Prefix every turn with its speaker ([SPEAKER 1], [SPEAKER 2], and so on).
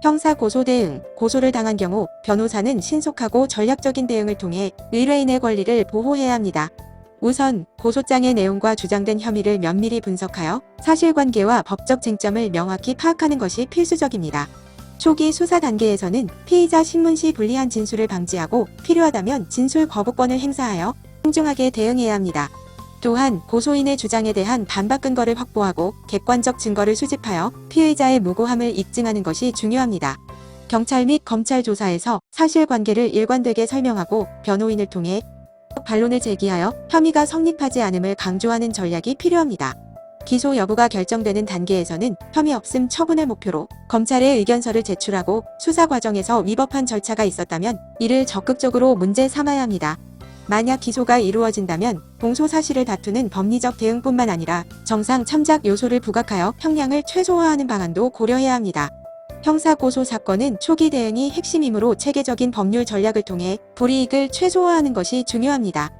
[SPEAKER 1] 형사 고소 대응, 고소를 당한 경우 변호사는 신속하고 전략적인 대응을 통해 의뢰인의 권리를 보호해야 합니다. 우선 고소장의 내용과 주장된 혐의를 면밀히 분석하여 사실관계와 법적 쟁점을 명확히 파악하는 것이 필수적입니다. 초기 수사 단계에서는 피의자 신문 시 불리한 진술을 방지하고 필요하다면 진술 거부권을 행사하여 신중하게 대응해야 합니다. 또한 고소인의 주장에 대한 반박 근거를 확보하고 객관적 증거를 수집하여 피의자의 무고함을 입증하는 것이 중요합니다. 경찰 및 검찰 조사에서 사실관계를 일관되게 설명하고 변호인을 통해 반론을 제기하여 혐의가 성립하지 않음을 강조하는 전략이 필요합니다. 기소 여부가 결정되는 단계에서는 혐의 없음 처분을 목표로 검찰에 의견서를 제출하고 수사 과정에서 위법한 절차가 있었다면 이를 적극적으로 문제 삼아야 합니다. 만약 기소가 이루어진다면 공소 사실을 다투는 법리적 대응뿐만 아니라 정상 참작 요소를 부각하여 형량을 최소화하는 방안도 고려해야 합니다. 형사 고소 사건은 초기 대응이 핵심이므로 체계적인 법률 전략을 통해 불이익을 최소화하는 것이 중요합니다.